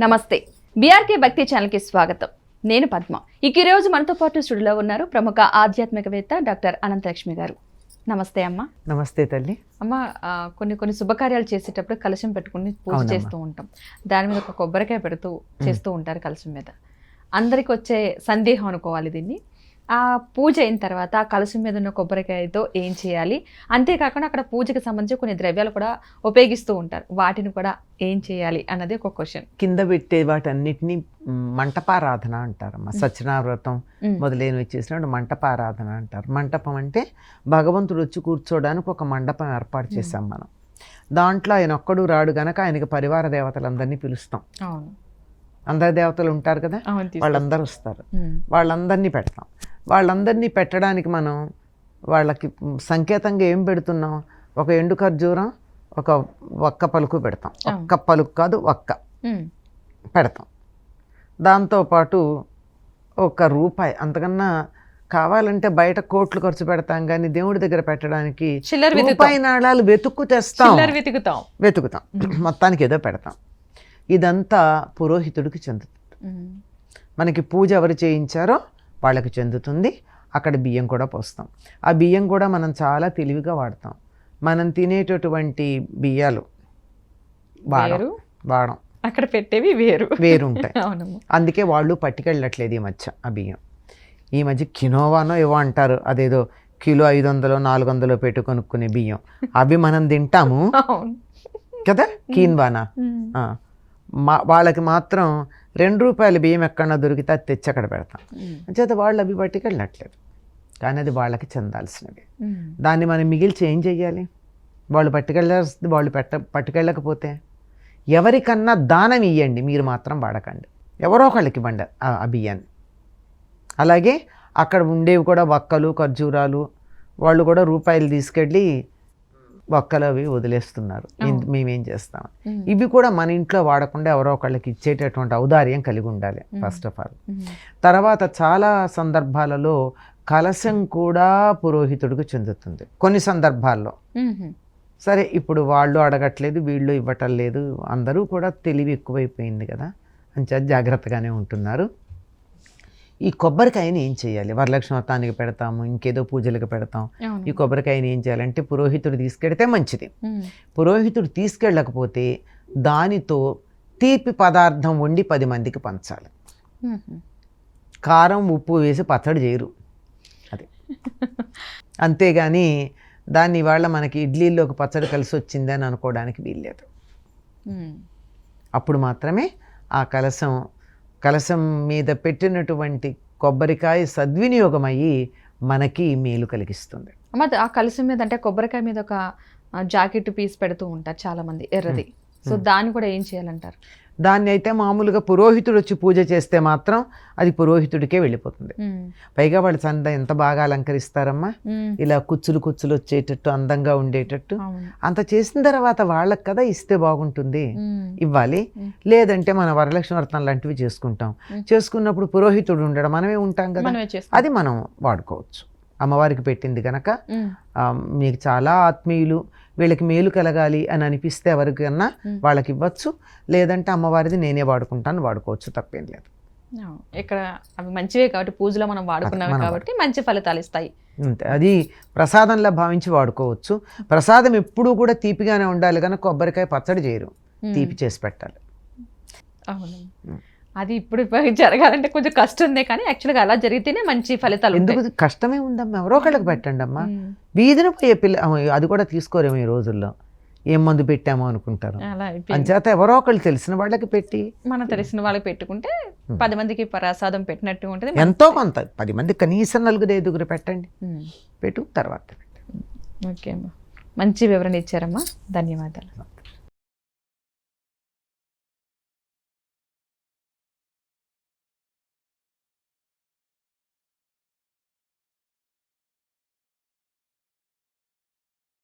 నమస్తే. బీఆర్కే భక్తి ఛానల్కి స్వాగతం. నేను పద్మ. ఇక ఈ రోజు మనతో పాటు స్టూడియోలో ఉన్నారు ప్రముఖ ఆధ్యాత్మికవేత్త డాక్టర్ అనంతలక్ష్మి గారు. నమస్తే అమ్మ. నమస్తే తల్లి. అమ్మ కొన్ని కొన్ని శుభకార్యాలు చేసేటప్పుడు కలశం పెట్టుకుని పూజ. చేస్తూ ఉంటాం. దాని మీద ఒక కొబ్బరికాయ పెడుతూ చేస్తూ ఉంటారు కలశం మీద. అందరికి వచ్చే సందేహం అనుకోవాలి దీన్ని. ఆ పూజ అయిన తర్వాత ఆ కలశం మీద ఉన్న కొబ్బరికాయతో ఏం చేయాలి? అంతేకాకుండా అక్కడ పూజకి సంబంధించి కొన్ని ద్రవ్యాలు కూడా ఉపయోగిస్తూ ఉంటారు. వాటిని కూడా ఏం చేయాలి అన్నది ఒక క్వశ్చన్ కింద పెట్టే వాటన్నిటిని మంటపారాధన అంటారమ్మా. సత్యనావ్రతం మొదలైనవి చేసినప్పుడు మంటపారాధన అంటారు. మంటపం అంటే భగవంతుడు వచ్చి కూర్చోడానికి ఒక మండపం ఏర్పాటు చేశాం మనం. దాంట్లో ఆయన ఒక్కడు రాడు గనక ఆయనకి పరివార దేవతలందరినీ పిలుస్తాం. అందరి దేవతలు ఉంటారు కదా. వాళ్ళందరూ వస్తారు. వాళ్ళందరినీ పెడతాం. వాళ్ళందరినీ పెట్టడానికి మనం వాళ్ళకి సంకేతంగా ఏం పెడుతున్నాం? ఒక ఎండు ఖర్జూరం ఒక ఒక్క పలుకు పెడతాం. ఒక్క పలుకు కాదు ఒక్క. పెడతాం. దాంతోపాటు ఒక రూపాయి అంతకన్నా కావాలంటే బయట కోట్లు ఖర్చు పెడతాం కానీ దేవుడి దగ్గర పెట్టడానికి రూపాయి నాణాలు వెతుక్కు తెస్తాం. వెతుకుతాం. వెతుకుతాం. మొత్తానికి ఏదో పెడతాం. ఇదంతా పురోహితుడికి చెందుతుంది. మనకి పూజ ఎవరు చేయించారో వాళ్ళకి చెందుతుంది అక్కడ బియ్యం కూడా పోస్తాం. ఆ బియ్యం కూడా మనం చాలా తెలివిగా వాడతాం. మనం తినేటటువంటి బియ్యాలు వాడం వేరు? వాడం. అక్కడ పెట్టేవి వేరు. వేరుంటాయి. అవునమ్మా. అందుకే వాళ్ళు పట్టుకెళ్ళట్లేదు ఈ మధ్య ఆ బియ్యం. ఈ మధ్య కినోవానో ఏవో అంటారు అదేదో కిలో ఐదు వందలు నాలుగు వందలు పెట్టి కొనుక్కునే బియ్యం. అవి మనం తింటాము. కదా? కీన్వానా. మా వాళ్ళకి మాత్రం రెండు రూపాయల బియ్యం ఎక్కడన్నా దొరికితే అది తెచ్చి అక్కడ పెడతాం. అంచేత వాళ్ళు అవి పట్టుకెళ్ళట్లేదు కానీ అది వాళ్ళకి చెందాల్సినవి. దాన్ని మనం మిగిల్చి ఏం చెయ్యాలి? వాళ్ళు పట్టుకెళ్ళాల్సింది వాళ్ళు పెట్ట పట్టుకెళ్ళకపోతే? ఎవరికన్నా దానం ఇవ్వండి మీరు మాత్రం వాడకండి. ఎవరో ఒకళ్ళకి ఇవ్వండి ఆ బియ్యాన్ని. అలాగే అక్కడ ఉండేవి కూడా వక్కలు ఖర్జూరాలు వాళ్ళు కూడా రూపాయలు తీసుకెళ్ళి వక్కలు అవి వదిలేస్తున్నారు మేమేం చేస్తాం. ఇవి కూడా మన ఇంట్లో వాడకుండా ఎవరో ఒకళ్ళకి ఇచ్చేటటువంటి ఔదార్యం కలిగి ఉండాలి ఫస్ట్ ఆఫ్ ఆల్. తర్వాత చాలా సందర్భాలలో కలశం కూడా పురోహితుడికి చెందుతుంది కొన్ని సందర్భాల్లో. సరే ఇప్పుడు వాళ్ళు అడగట్లేదు వీళ్ళు ఇవ్వటం లేదు అందరూ కూడా తెలివి ఎక్కువైపోయింది కదా అంచేత జాగ్రత్తగానే ఉంటున్నారు. ఈ కొబ్బరికాయని ఏం చేయాలి? వరలక్ష్మి వ్రతానికి పెడతాము ఇంకేదో పూజలకు పెడతాం. ఈ కొబ్బరికాయని ఏం చేయాలంటే పురోహితుడు తీసుకెడితే మంచిది. పురోహితుడు తీసుకెళ్ళకపోతే దానితో తీపి పదార్థం వండి పది మందికి పంచాలి. కారం ఉప్పు వేసి పచ్చడి చేయరు. అది. అంతేగాని దాన్ని ఇవాళ మనకి ఇడ్లీలోకి పచ్చడి కలిసి వచ్చింది అని అనుకోవడానికి వీల్లేదు. అప్పుడు మాత్రమే ఆ కలశం కలశం మీద పెట్టినటువంటి కొబ్బరికాయ సద్వినియోగం అయ్యి మనకి మేలు కలిగిస్తుంది. అమ్మ ఆ కలసం మీద అంటే కొబ్బరికాయ మీద ఒక జాకెట్ పీస్ పెడుతూ ఉంటారు చాలా మంది ఎర్రది సో దాన్ని కూడా ఏం చేయాలంటారు? దాన్ని అయితే మామూలుగా పురోహితుడు వచ్చి పూజ చేస్తే మాత్రం అది పురోహితుడికే వెళ్ళిపోతుంది. పైగా వాళ్ళు చంద ఎంత బాగా అలంకరిస్తారమ్మా. ఇలా కుచ్చులు కుచ్చులు వచ్చేటట్టు అందంగా ఉండేటట్టు అంత చేసిన తర్వాత వాళ్ళకి కదా ఇస్తే బాగుంటుంది. ఇవ్వాలి. లేదంటే మన వరలక్ష్మి వ్రతం లాంటివి చేసుకుంటాం. చేసుకున్నప్పుడు పురోహితుడు ఉండడం మనమే ఉంటాం కదా. అది మనం వాడుకోవచ్చు అమ్మవారికి పెట్టింది కనుక మీకు చాలా ఆత్మీయులు వీళ్ళకి మేలు కలగాలి అని అనిపిస్తే ఎవరికన్నా. వాళ్ళకి ఇవ్వచ్చు లేదంటే అమ్మవారిది నేనే వాడుకుంటాను వాడుకోవచ్చు తప్పేం లేదు. ఇక్కడ అవి మంచివే కాబట్టి పూజలో మనం వాడుకున్నాం కాబట్టి మంచి ఫలితాలు ఇస్తాయి అంతే అది ప్రసాదంలా భావించి వాడుకోవచ్చు ప్రసాదం ఎప్పుడూ కూడా తీపిగానే ఉండాలి కనుక కొబ్బరికాయ పచ్చడి చేయరు. తీపి చేసి పెట్టాలి అవును. అది ఇప్పుడు జరగాలంటే కొంచెం కష్టం ఉంది కానీ యాక్చువల్గా అలా జరిగితేనే మంచి ఫలితాలు ఎందుకు? కష్టమే ఉందమ్మా. ఎవరో ఒకళ్ళకి పెట్టండి అమ్మా. వీధిన పోయే పిల్ల అది కూడా తీసుకోరేమో ఈ రోజుల్లో. ఏం మందు పెట్టామో అనుకుంటారు. అంచేత ఎవరో ఒకళ్ళు తెలిసిన వాళ్ళకి పెట్టి. మన తెలిసిన వాళ్ళకి పెట్టుకుంటే. పది మందికి ప్రసాదం పెట్టినట్టు ఉంటుంది. ఎంతో కొంత. పది మంది కనీసం నలుగురు ఐదుగురు పెట్టండి. పెట్టు తర్వాత ఓకే అమ్మా. మంచి వివరణ ఇచ్చారమ్మా. ధన్యవాదాలు.